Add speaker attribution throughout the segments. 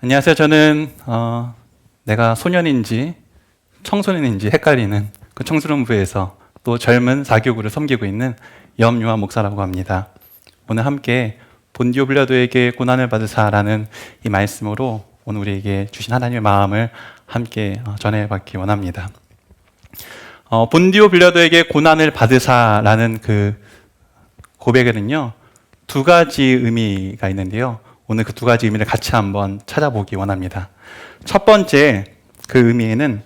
Speaker 1: 안녕하세요. 저는 어, 내가 소년인지 청소년인지 헷갈리는 그 청소년부에서 또 젊은 사교구를 섬기고 있는 염유아 목사라고 합니다. 오늘 함께 본디오 빌라도에게 고난을 받으사라는 이 말씀으로 오늘 우리에게 주신 하나님의 마음을 함께 어, 전해받기 원합니다. 어, 본디오 빌라도에게 고난을 받으사라는 그 고백에는요 두 가지 의미가 있는데요. 오늘 그 두 가지 의미를 같이 한번 찾아보기 원합니다. 첫 번째 그 의미에는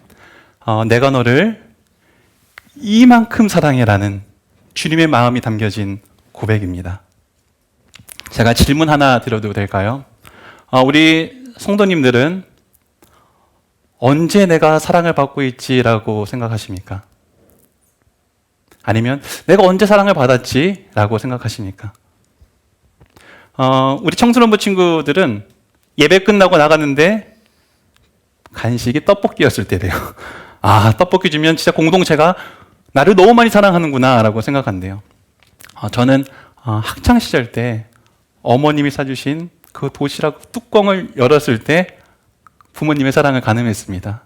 Speaker 1: 어, 내가 너를 이만큼 사랑해라는 주님의 마음이 담겨진 고백입니다. 제가 질문 하나 드려도 될까요? 어, 우리 성도님들은 언제 내가 사랑을 받고 있지라고 생각하십니까? 아니면 내가 언제 사랑을 받았지라고 생각하십니까? 어, 우리 청소년부 친구들은 예배 끝나고 나갔는데 간식이 떡볶이였을 때래요. 아, 떡볶이 주면 진짜 공동체가 나를 너무 많이 사랑하는구나라고 생각한대요. 어, 저는 어, 학창 시절 때 어머님이 사주신 그 도시락 뚜껑을 열었을 때 부모님의 사랑을 가늠했습니다.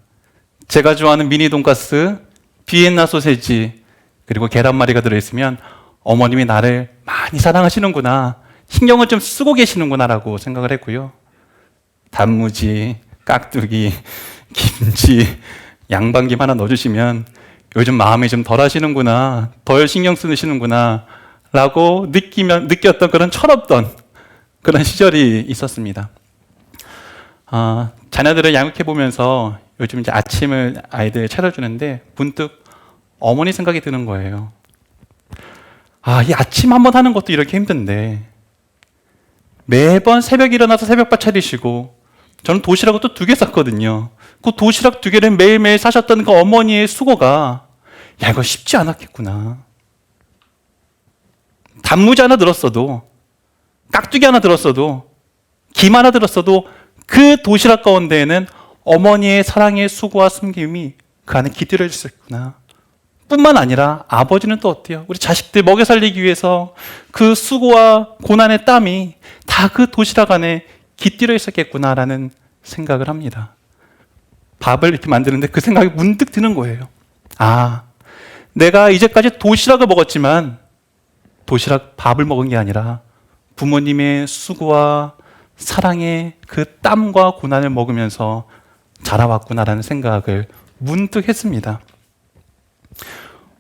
Speaker 1: 제가 좋아하는 미니 돈가스, 비엔나 소세지, 그리고 계란말이가 들어있으면 어머님이 나를 많이 사랑하시는구나, 신경을 좀 쓰고 계시는구나라고 생각을 했고요. 단무지, 깍두기, 김치, 양반김 하나 넣어주시면 요즘 마음이 좀 덜 하시는구나, 덜 신경 쓰시는구나, 라고 느끼면, 느꼈던 그런 철없던 그런 시절이 있었습니다. 아, 자녀들을 양육해 보면서 요즘 이제 아침을 아이들 차려주는데 문득 어머니 생각이 드는 거예요. 아, 이 아침 한번 하는 것도 이렇게 힘든데 매번 새벽 일어나서 새벽밥 차리시고 저는 도시락을 또 두개 쌌거든요. 그 도시락 두 개를 매일매일 사셨던 그 어머니의 수고가 야, 이거 쉽지 않았겠구나. 단무지 하나 들었어도 깍두기 하나 들었어도 김 하나 들었어도 그 도시락 가운데에는 어머니의 사랑의 수고와 숨김이 그 안에 깃들여 있었구나. 뿐만 아니라 아버지는 또 어때요? 우리 자식들 먹여 살리기 위해서 그 수고와 고난의 땀이 다 그 도시락 안에 깃들여 있었겠구나라는 생각을 합니다. 밥을 이렇게 만드는데 그 생각이 문득 드는 거예요. 아, 내가 이제까지 도시락을 먹었지만 도시락 밥을 먹은 게 아니라 부모님의 수고와 사랑의 그 땀과 고난을 먹으면서 자라왔구나라는 생각을 문득 했습니다.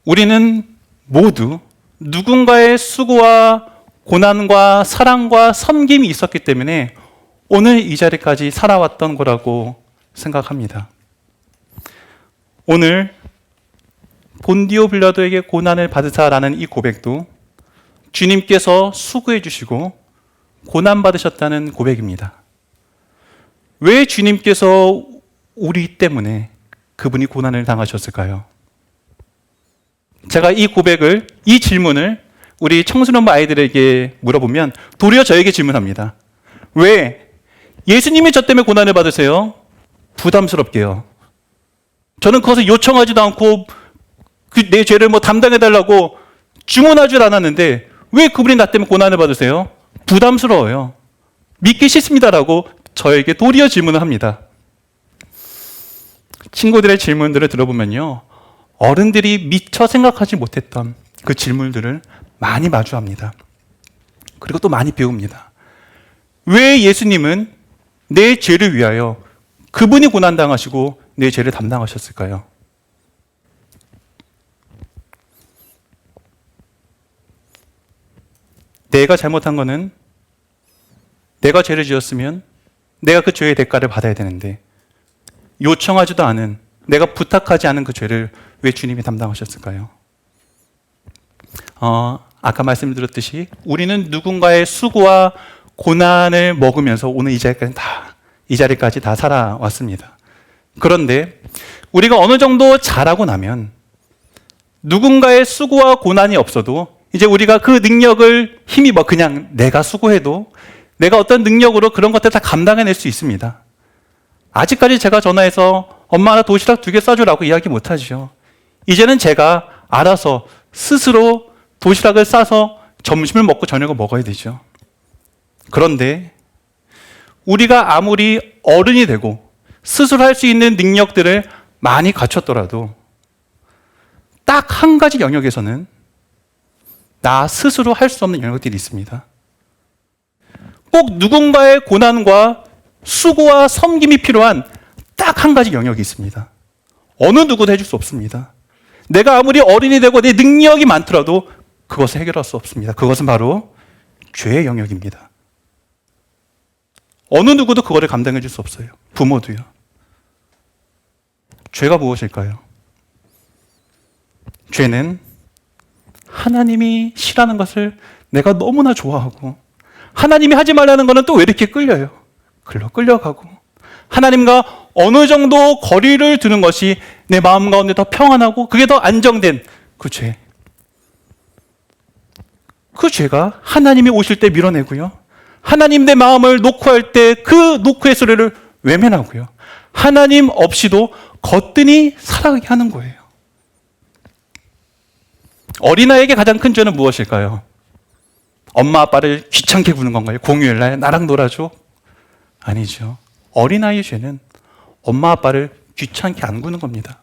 Speaker 1: 우리는 모두 누군가의 수고와 고난과 사랑과 섬김이 있었기 때문에 오늘 이 자리까지 살아왔던 거라고 생각합니다. 오늘 본디오 빌라도에게 고난을 받으사라는 이 고백도 주님께서 수고해 주시고 고난 받으셨다는 고백입니다. 왜 주님께서 우리 때문에 그분이 고난을 당하셨을까요? 제가 이 고백을, 이 질문을 우리 청소년부 아이들에게 물어보면 도리어 저에게 질문합니다. 왜 예수님이 저 때문에 고난을 받으세요? 부담스럽게요. 저는 그것을 요청하지도 않고 그 내 죄를 뭐 담당해달라고 주문하지 않았는데 왜 그분이 나 때문에 고난을 받으세요? 부담스러워요. 믿기 싫습니다라고 저에게 도리어 질문을 합니다. 친구들의 질문들을 들어보면요. 어른들이 미처 생각하지 못했던 그 질문들을 많이 마주합니다. 그리고 또 많이 배웁니다. 왜 예수님은 내 죄를 위하여 그분이 고난당하시고 내 죄를 담당하셨을까요? 내가 잘못한 거는 내가 죄를 지었으면 내가 그 죄의 대가를 받아야 되는데 요청하지도 않은 내가 부탁하지 않은 그 죄를 왜 주님이 담당하셨을까요? 어, 아까 말씀드렸듯이 우리는 누군가의 수고와 고난을 먹으면서 오늘 이 자리까지 다, 이 자리까지 다 살아왔습니다. 그런데 우리가 어느 정도 잘하고 나면 누군가의 수고와 고난이 없어도 이제 우리가 그 능력을 힘입어 그냥 내가 수고해도 내가 어떤 능력으로 그런 것들 다 감당해낼 수 있습니다. 아직까지 제가 전화해서 엄마 나 도시락 두 개 싸주라고 이야기 못하죠. 이제는 제가 알아서 스스로 도시락을 싸서 점심을 먹고 저녁을 먹어야 되죠. 그런데 우리가 아무리 어른이 되고 스스로 할 수 있는 능력들을 많이 갖췄더라도 딱 한 가지 영역에서는 나 스스로 할 수 없는 영역들이 있습니다. 꼭 누군가의 고난과 수고와 섬김이 필요한 딱 한 가지 영역이 있습니다. 어느 누구도 해줄 수 없습니다. 내가 아무리 어린이 되고 내 능력이 많더라도 그것을 해결할 수 없습니다. 그것은 바로 죄의 영역입니다. 어느 누구도 그거를 감당해 줄 수 없어요. 부모도요. 죄가 무엇일까요? 죄는 하나님이 싫어하는 것을 내가 너무나 좋아하고 하나님이 하지 말라는 것은 또 왜 이렇게 끌려요? 글로 끌려가고 하나님과 어느 정도 거리를 두는 것이 내 마음 가운데 더 평안하고 그게 더 안정된 그 죄. 그 죄가 하나님이 오실 때 밀어내고요. 하나님 내 마음을 녹화할 때그 녹화의 소리를 외면하고요. 하나님 없이도 거뜬히 살아가게 하는 거예요. 어린아이에게 가장 큰 죄는 무엇일까요? 엄마 아빠를 귀찮게 구는 건가요? 공휴일날 나랑 놀아줘? 아니죠. 어린아이의 죄는 엄마 아빠를 귀찮게 안 구는 겁니다.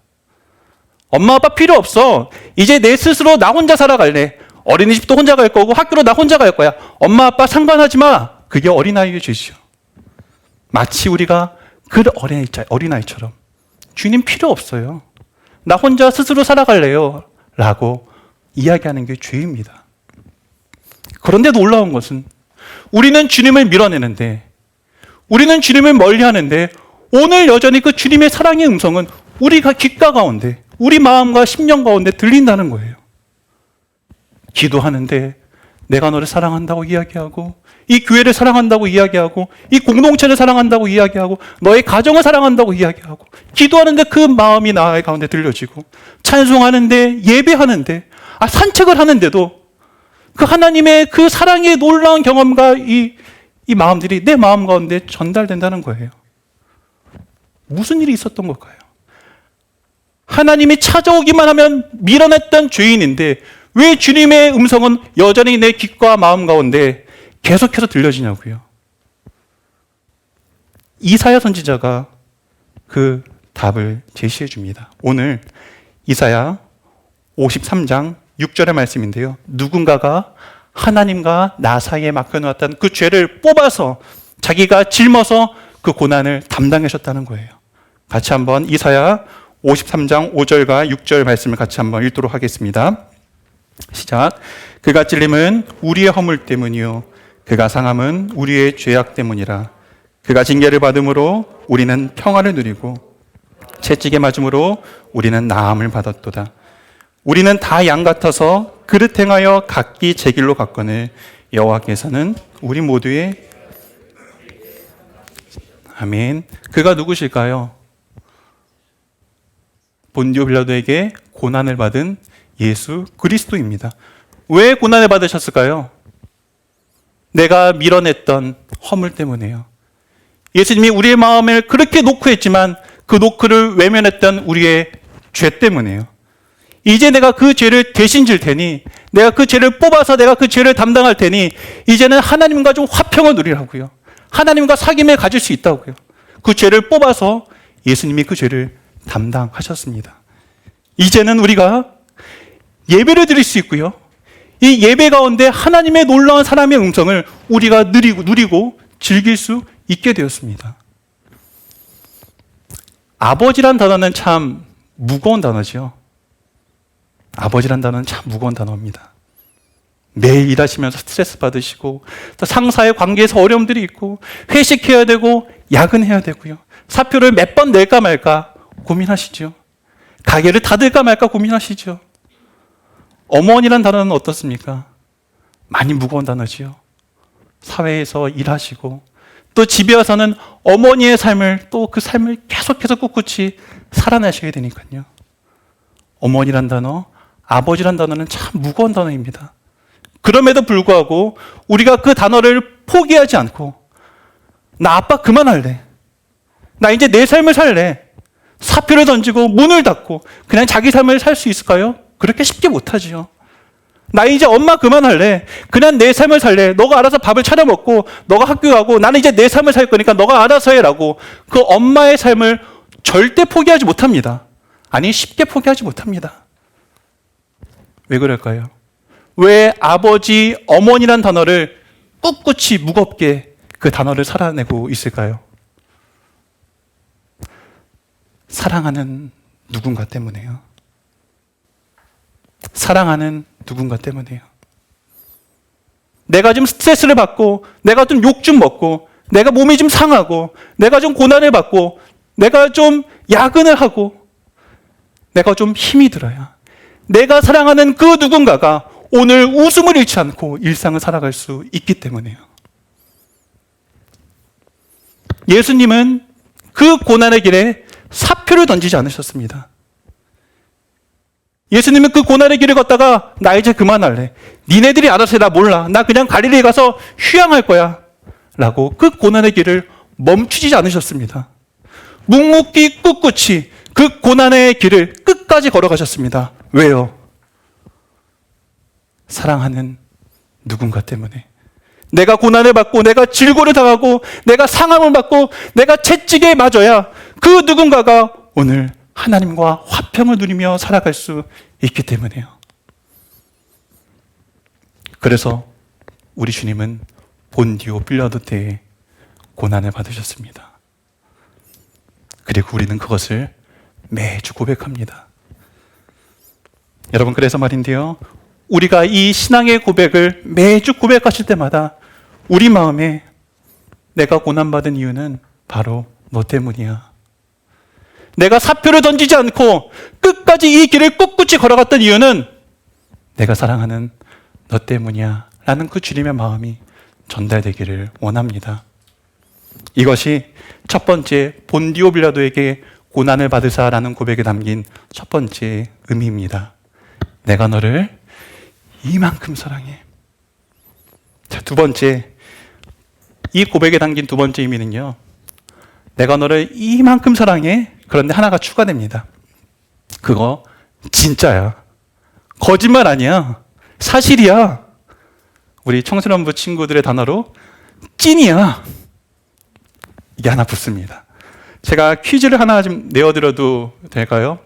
Speaker 1: 엄마 아빠 필요 없어. 이제 내 스스로 나 혼자 살아갈래. 어린이집도 혼자 갈 거고 학교로 나 혼자 갈 거야. 엄마 아빠 상관하지 마. 그게 어린아이의 죄지요. 마치 우리가 그 어린아이, 어린아이처럼 주님 필요 없어요. 나 혼자 스스로 살아갈래요. 라고 이야기하는 게 죄입니다. 그런데 놀라운 것은 우리는 주님을 밀어내는데 우리는 주님을 멀리 하는데 오늘 여전히 그 주님의 사랑의 음성은 우리가 귓가 가운데 우리 마음과 심령 가운데 들린다는 거예요. 기도하는데 내가 너를 사랑한다고 이야기하고 이 교회를 사랑한다고 이야기하고 이 공동체를 사랑한다고 이야기하고 너의 가정을 사랑한다고 이야기하고 기도하는데 그 마음이 나의 가운데 들려지고 찬송하는데 예배하는데 아 산책을 하는데도 그 하나님의 그 사랑의 놀라운 경험과 이, 이 마음들이 내 마음 가운데 전달된다는 거예요. 무슨 일이 있었던 걸까요? 하나님이 찾아오기만 하면 밀어냈던 죄인인데 왜 주님의 음성은 여전히 내 귓과 마음 가운데 계속해서 들려지냐고요. 이사야 선지자가 그 답을 제시해 줍니다. 오늘 이사야 53장 6절의 말씀인데요. 누군가가 하나님과 나 사이에 맡겨놓았던 그 죄를 뽑아서 자기가 짊어서 그 고난을 담당하셨다는 거예요. 같이 한번 이사야 53장 5절과 6절 말씀을 같이 한번 읽도록 하겠습니다. 시작. 그가 찔림은 우리의 허물 때문이요. 그가 상함은 우리의 죄악 때문이라. 그가 징계를 받음으로 우리는 평화를 누리고 채찍에 맞음으로 우리는 나음을 받았도다. 우리는 다 양 같아서 그릇 행하여 각기 제 길로 갔거늘 여호와께서는 우리 모두의 아멘. 그가 누구실까요? 본디오 빌라도에게 고난을 받은 예수 그리스도입니다. 왜 고난을 받으셨을까요? 내가 밀어냈던 허물 때문에요. 예수님이 우리의 마음을 그렇게 노크했지만 그 노크를 외면했던 우리의 죄 때문에요. 이제 내가 그 죄를 대신 질 테니 내가 그 죄를 뽑아서 내가 그 죄를 담당할 테니 이제는 하나님과 좀 화평을 누리라고요. 하나님과 사귐을 가질 수 있다고요. 그 죄를 뽑아서 예수님이 그 죄를 담당하셨습니다. 이제는 우리가 예배를 드릴 수 있고요. 이 예배 가운데 하나님의 놀라운 사람의 음성을 우리가 누리고, 누리고 즐길 수 있게 되었습니다. 아버지란 단어는 참 무거운 단어죠. 아버지란 단어는 참 무거운 단어입니다. 매일 일하시면서 스트레스 받으시고 또 상사의 관계에서 어려움들이 있고 회식해야 되고 야근해야 되고요. 사표를 몇 번 낼까 말까 고민하시죠. 가게를 닫을까 말까 고민하시죠. 어머니란 단어는 어떻습니까? 많이 무거운 단어지요. 사회에서 일하시고 또 집에 와서는 어머니의 삶을 또 그 삶을 계속해서 꿋꿋이 살아내셔야 되니까요. 어머니란 단어, 아버지란 단어는 참 무거운 단어입니다. 그럼에도 불구하고 우리가 그 단어를 포기하지 않고 나 아빠 그만할래. 나 이제 내 삶을 살래. 사표를 던지고 문을 닫고 그냥 자기 삶을 살 수 있을까요? 그렇게 쉽게 못하지요. 나 이제 엄마 그만할래. 그냥 내 삶을 살래. 너가 알아서 밥을 차려 먹고, 너가 학교 가고, 나는 이제 내 삶을 살 거니까 너가 알아서 해라고. 그 엄마의 삶을 절대 포기하지 못합니다. 아니, 쉽게 포기하지 못합니다. 왜 그럴까요? 왜 아버지, 어머니란 단어를 꿋꿋이 무겁게 그 단어를 살아내고 있을까요? 사랑하는 누군가 때문에요. 사랑하는 누군가 때문에요. 내가 좀 스트레스를 받고, 내가 좀 욕 좀 먹고, 내가 몸이 좀 상하고, 내가 좀 고난을 받고, 내가 좀 야근을 하고, 내가 좀 힘이 들어야 내가 사랑하는 그 누군가가 오늘 웃음을 잃지 않고 일상을 살아갈 수 있기 때문에요. 예수님은 그 고난의 길에 사표를 던지지 않으셨습니다. 예수님은 그 고난의 길을 걷다가 나 이제 그만할래. 니네들이 알아서 해. 나 몰라. 나 그냥 갈릴리에 가서 휴양할 거야. 라고 그 고난의 길을 멈추지 않으셨습니다. 묵묵히 꿋꿋이 그 고난의 길을 끝까지 걸어가셨습니다. 왜요? 사랑하는 누군가 때문에. 내가 고난을 받고, 내가 질고를 당하고, 내가 상함을 받고, 내가 채찍에 맞아야 그 누군가가 오늘 하나님과 화평을 누리며 살아갈 수 있기 때문에요. 그래서 우리 주님은 본디오 빌라도 때에 고난을 받으셨습니다. 그리고 우리는 그것을 매주 고백합니다. 여러분, 그래서 말인데요. 우리가 이 신앙의 고백을 매주 고백하실 때마다 우리 마음에 내가 고난받은 이유는 바로 너 때문이야. 내가 사표를 던지지 않고 끝까지 이 길을 꿋꿋이 걸어갔던 이유는 내가 사랑하는 너 때문이야. 라는 그 주님의 마음이 전달되기를 원합니다. 이것이 첫 번째 본디오 빌라도에게 고난을 받으사라는 고백에 담긴 첫 번째 의미입니다. 내가 너를 이만큼 사랑해. 자, 두 번째. 이 고백에 담긴 두 번째 의미는요. 내가 너를 이만큼 사랑해. 그런데 하나가 추가됩니다. 그거 진짜야. 거짓말 아니야. 사실이야. 우리 청소년부 친구들의 단어로 찐이야. 이게 하나 붙습니다. 제가 퀴즈를 하나 좀 내어드려도 될까요?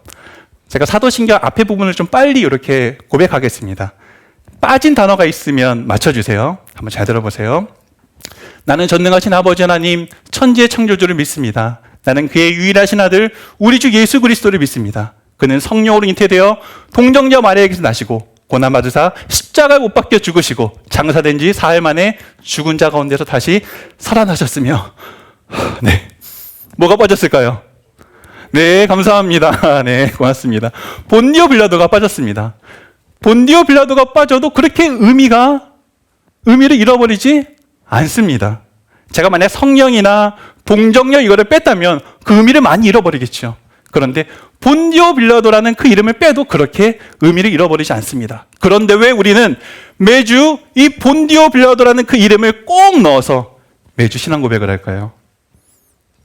Speaker 1: 제가 사도신경 앞에 부분을 좀 빨리 이렇게 고백하겠습니다. 빠진 단어가 있으면 맞춰주세요. 한번 잘 들어보세요. 나는 전능하신 아버지 하나님 천지의 창조주를 믿습니다. 나는 그의 유일하신 아들 우리 주 예수 그리스도를 믿습니다. 그는 성령으로 잉태되어 동정녀 마리아에게서 나시고 고난 받으사 십자가에 못 박혀 죽으시고 장사된 지 사흘 만에 죽은 자 가운데서 다시 살아나셨으며 네 뭐가 빠졌을까요? 네 감사합니다. 네 고맙습니다. 본디오 빌라도가 빠졌습니다. 본디오 빌라도가 빠져도 그렇게 의미가 의미를 잃어버리지 않습니다. 제가 만약 성령이나 동정녀 이거를 뺐다면 그 의미를 많이 잃어버리겠죠. 그런데 본디오 빌라도라는 그 이름을 빼도 그렇게 의미를 잃어버리지 않습니다. 그런데 왜 우리는 매주 이 본디오 빌라도라는 그 이름을 꼭 넣어서 매주 신앙 고백을 할까요?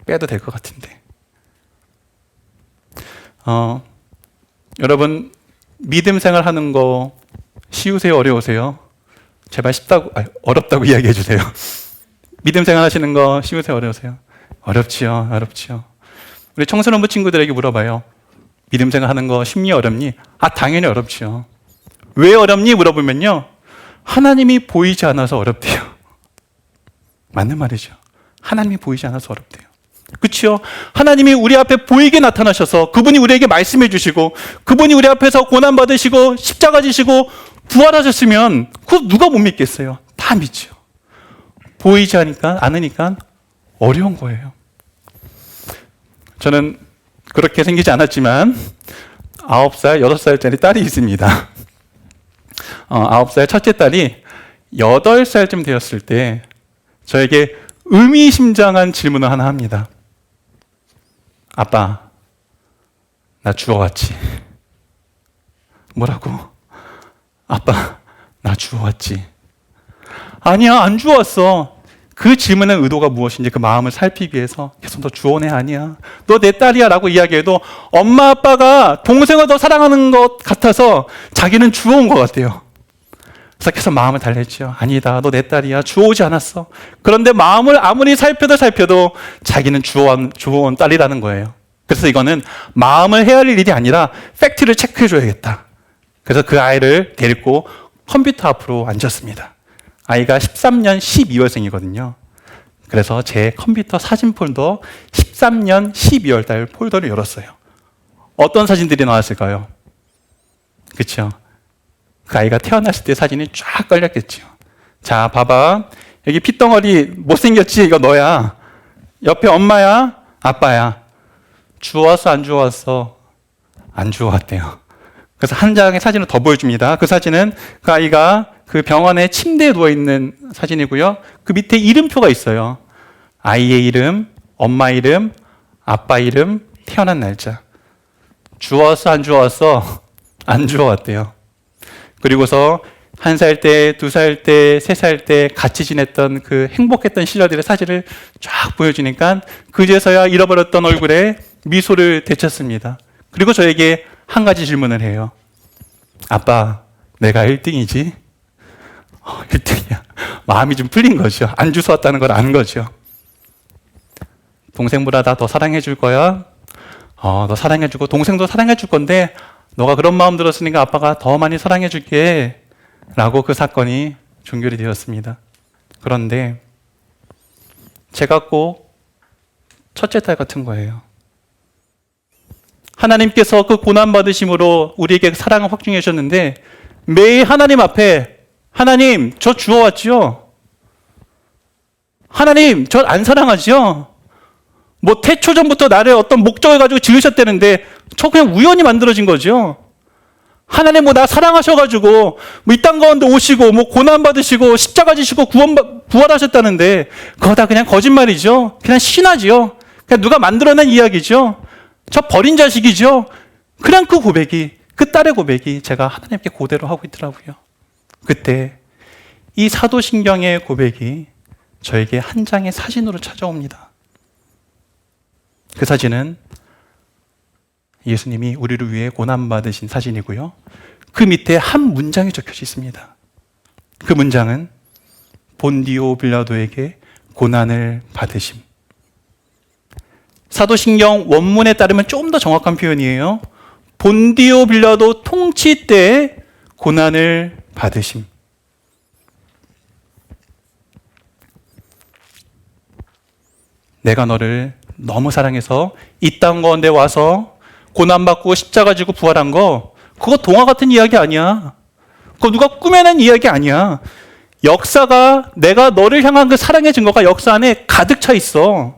Speaker 1: 빼도 될 것 같은데. 어, 여러분 믿음 생활 하는 거 쉬우세요, 어려우세요? 제발 쉽다고, 아니, 어렵다고 이야기해 주세요. 믿음 생활 하시는 거 쉬우세요, 어려우세요? 어렵지요, 어렵지요. 우리 청소년부 친구들에게 물어봐요. 믿음 생활 하는 거 쉽니, 어렵니? 아, 당연히 어렵지요. 왜 어렵니? 물어보면요. 하나님이 보이지 않아서 어렵대요. 맞는 말이죠. 하나님이 보이지 않아서 어렵대요. 그치요? 하나님이 우리 앞에 보이게 나타나셔서 그분이 우리에게 말씀해 주시고 그분이 우리 앞에서 고난 받으시고 십자가 지시고 부활하셨으면 그 누가 못 믿겠어요? 다 믿죠. 보이지 않으니까 않으니까 어려운 거예요. 저는 그렇게 생기지 않았지만 아홉 살, 여덟 살짜리 딸이 있습니다. 어, 아홉 살 첫째 딸이 여덟 살쯤 되었을 때 저에게 의미심장한 질문을 하나 합니다. 아빠, 나 죽어왔지. 뭐라고? 아빠, 나 죽어왔지. 아니야, 안 죽었어. 그 질문의 의도가 무엇인지 그 마음을 살피기 위해서 계속 너 주원애 아니야. 너 내 딸이야 라고 이야기해도 엄마 아빠가 동생을 더 사랑하는 것 같아서 자기는 주워온 것 같아요. 계속해서 마음을 달랬죠. 아니다, 너 내 딸이야. 주워오지 않았어. 그런데 마음을 아무리 살펴도 살펴도 자기는 주워온, 주워온 딸이라는 거예요. 그래서 이거는 마음을 헤아릴 일이 아니라 팩트를 체크해줘야겠다. 그래서 그 아이를 데리고 컴퓨터 앞으로 앉았습니다. 아이가 13년 12월생이거든요. 그래서 제 컴퓨터 사진 폴더 13년 12월 달 폴더를 열었어요. 어떤 사진들이 나왔을까요? 그쵸? 그 아이가 태어났을 때 사진이 쫙 걸렸겠죠. 자, 봐봐. 여기 핏덩어리 못생겼지? 이거 너야. 옆에 엄마야? 아빠야. 주웠어? 안 주웠어? 안 주웠대요. 그래서 한 장의 사진을 더 보여줍니다. 그 사진은 그 아이가 그 병원에 침대에 누워있는 사진이고요. 그 밑에 이름표가 있어요. 아이의 이름, 엄마 이름, 아빠 이름, 태어난 날짜. 주웠어? 안 주웠어? 안 주워왔대요. 그리고서 한 살 때, 두 살 때, 세 살 때 같이 지냈던 그 행복했던 시절들의 사진을 쫙 보여주니까 그제서야 잃어버렸던 얼굴에 미소를 되찾습니다. 그리고 저에게 한 가지 질문을 해요. 아빠, 내가 1등이지? 어, 1등이야. 마음이 좀 풀린 거죠. 안 주워왔다는 걸 아는 거죠. 동생보다 나 더 사랑해 줄 거야? 어, 너 사랑해 주고, 동생도 사랑해 줄 건데, 너가 그런 마음 들었으니까 아빠가 더 많이 사랑해 줄게. 라고 그 사건이 종결이 되었습니다. 그런데 제가 꼭 첫째 딸 같은 거예요. 하나님께서 그 고난받으심으로 우리에게 사랑을 확증해 주셨는데 매일 하나님 앞에 하나님 저 주워왔지요? 하나님 저 안 사랑하지요? 뭐 태초 전부터 나를 어떤 목적을 가지고 지으셨다는데 저 그냥 우연히 만들어진 거죠. 하나님 뭐 나 사랑하셔가지고 뭐 이 땅 가운데 오시고 뭐 고난 받으시고 십자가 지시고 구원 부활하셨다는데 그거 다 그냥 거짓말이죠. 그냥 신화지요. 그냥 누가 만들어낸 이야기죠. 저 버린 자식이죠. 그냥 그 고백이 그 딸의 고백이 제가 하나님께 고대로 하고 있더라고요. 그때 이 사도신경의 고백이 저에게 한 장의 사진으로 찾아옵니다. 그 사진은 예수님이 우리를 위해 고난받으신 사진이고요. 그 밑에 한 문장이 적혀져 있습니다. 그 문장은 본디오 빌라도에게 고난을 받으심. 사도신경 원문에 따르면 좀더 정확한 표현이에요. 본디오 빌라도 통치 때 고난을 받으심. 내가 너를 너무 사랑해서 이 땅 가운데 와서 고난받고 십자가 지고 부활한 거, 그거 동화 같은 이야기 아니야. 그거 누가 꾸며낸 이야기 아니야. 역사가 내가 너를 향한 그 사랑의 증거가 역사 안에 가득 차 있어.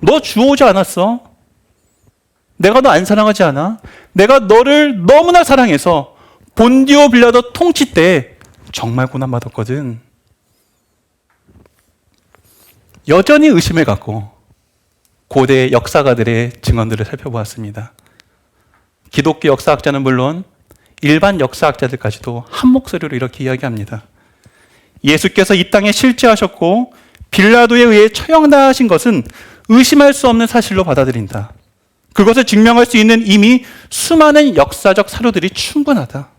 Speaker 1: 너 주워오지 않았어. 내가 너 안 사랑하지 않아. 내가 너를 너무나 사랑해서 본디오 빌라도 통치 때 정말 고난받았거든. 여전히 의심을 갖고 고대 역사가들의 증언들을 살펴보았습니다. 기독교 역사학자는 물론 일반 역사학자들까지도 한 목소리로 이렇게 이야기합니다. 예수께서 이 땅에 실제하셨고 빌라도에 의해 처형당하신 것은 의심할 수 없는 사실로 받아들인다. 그것을 증명할 수 있는 이미 수많은 역사적 사료들이 충분하다.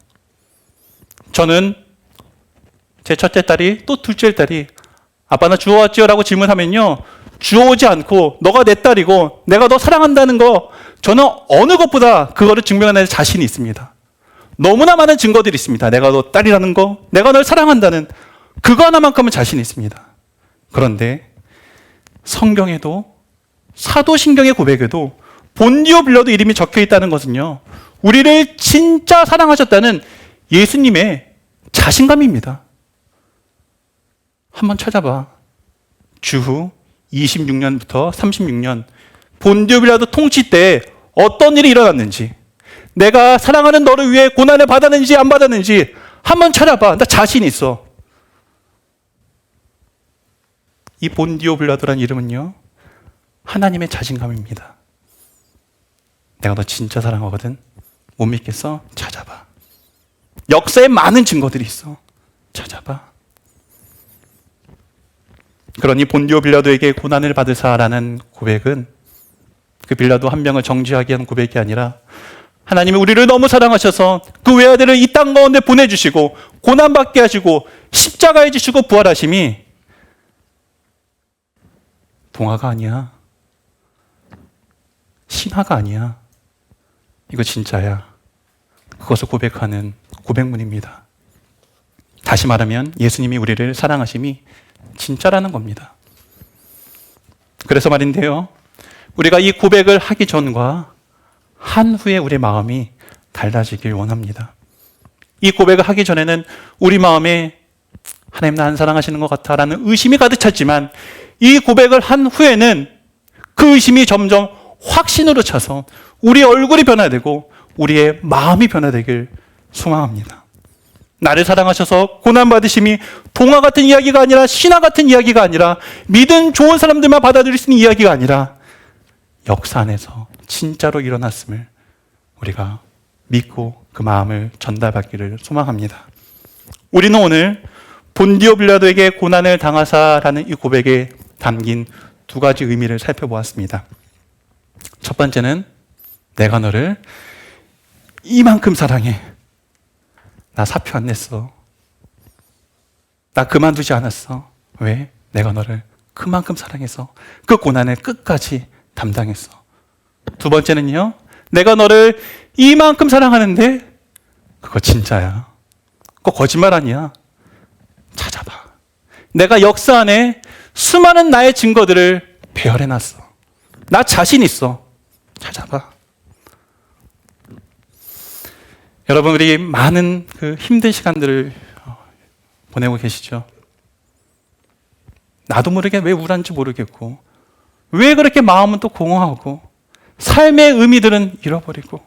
Speaker 1: 저는 제 첫째 딸이 또 둘째 딸이 아빠 나 주워 왔지요? 라고 질문하면요. 주워오지 않고 너가 내 딸이고 내가 너 사랑한다는 거 저는 어느 것보다 그거를 증명하는 자신이 있습니다. 너무나 많은 증거들이 있습니다. 내가 너 딸이라는 거, 내가 널 사랑한다는 그거 하나만큼은 자신이 있습니다. 그런데 성경에도 사도신경의 고백에도 본디오 빌려도 이름이 적혀 있다는 것은요. 우리를 진짜 사랑하셨다는 예수님의 자신감입니다. 한번 찾아봐. 주후 26년부터 36년 본디오 빌라도 통치 때 어떤 일이 일어났는지 내가 사랑하는 너를 위해 고난을 받았는지 안 받았는지 한번 찾아봐. 나 자신 있어. 이 본디오 빌라도란 이름은요. 하나님의 자신감입니다. 내가 너 진짜 사랑하거든. 못 믿겠어? 찾아봐. 역사에 많은 증거들이 있어. 찾아봐. 그러니 본디오 빌라도에게 고난을 받으사라는 고백은 그 빌라도 한 명을 정죄하기 위한 고백이 아니라 하나님이 우리를 너무 사랑하셔서 그 외아들을 이 땅 가운데 보내주시고 고난받게 하시고 십자가에 지시고 부활하심이 동화가 아니야. 신화가 아니야. 이거 진짜야. 그것을 고백하는 고백문입니다. 다시 말하면 예수님이 우리를 사랑하심이 진짜라는 겁니다. 그래서 말인데요. 우리가 이 고백을 하기 전과 한 후에 우리 마음이 달라지길 원합니다. 이 고백을 하기 전에는 우리 마음에 하나님 나 안 사랑하시는 것 같아라는 의심이 가득 찼지만 이 고백을 한 후에는 그 의심이 점점 확신으로 차서 우리의 얼굴이 변화되고 우리의 마음이 변화되길 소망합니다. 나를 사랑하셔서 고난받으심이 동화 같은 이야기가 아니라 신화 같은 이야기가 아니라 믿은 좋은 사람들만 받아들일 수 있는 이야기가 아니라 역사 안에서 진짜로 일어났음을 우리가 믿고 그 마음을 전달받기를 소망합니다. 우리는 오늘 본디오 빌라도에게 고난을 당하사라는 이 고백에 담긴 두 가지 의미를 살펴보았습니다. 첫 번째는 내가 너를 이만큼 사랑해. 나 사표 안 냈어. 나 그만두지 않았어. 왜? 내가 너를 그만큼 사랑해서 그 고난을 끝까지 담당했어. 두 번째는요. 내가 너를 이만큼 사랑하는데 그거 진짜야. 그거 거짓말 아니야. 찾아봐. 내가 역사 안에 수많은 나의 증거들을 배열해 놨어. 나 자신 있어. 찾아봐. 여러분, 우리 많은 그 힘든 시간들을 어, 보내고 계시죠? 나도 모르게 왜 우울한지 모르겠고, 왜 그렇게 마음은 또 공허하고, 삶의 의미들은 잃어버리고,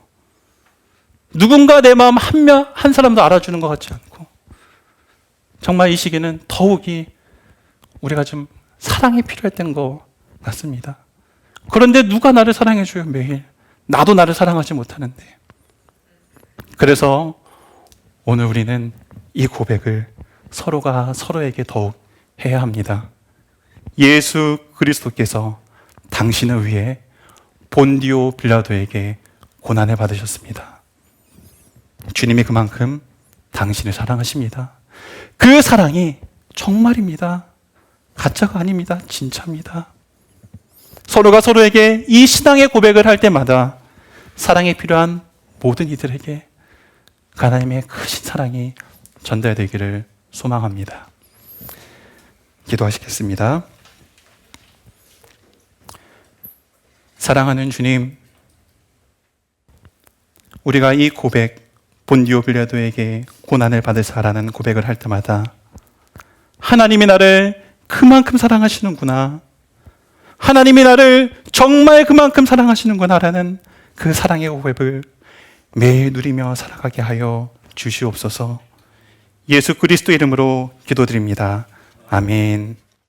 Speaker 1: 누군가 내 마음 한 명, 한 사람도 알아주는 것 같지 않고, 정말 이 시기는 더욱이 우리가 좀 사랑이 필요했던 것 같습니다. 그런데 누가 나를 사랑해줘요, 매일. 나도 나를 사랑하지 못하는데. 그래서 오늘 우리는 이 고백을 서로가 서로에게 더욱 해야 합니다. 예수 그리스도께서 당신을 위해 본디오 빌라도에게 고난을 받으셨습니다. 주님이 그만큼 당신을 사랑하십니다. 그 사랑이 정말입니다. 가짜가 아닙니다. 진짜입니다. 서로가 서로에게 이 신앙의 고백을 할 때마다 사랑이 필요한 모든 이들에게 하나님의 크신 사랑이 전달되기를 소망합니다. 기도하시겠습니다. 사랑하는 주님, 우리가 이 고백, 본디오 빌라도에게 고난을 받으사라는 고백을 할 때마다 하나님이 나를 그만큼 사랑하시는구나. 하나님이 나를 정말 그만큼 사랑하시는구나라는 그 사랑의 고백을 매일 누리며 살아가게 하여 주시옵소서. 예수 그리스도 이름으로 기도드립니다. 아멘.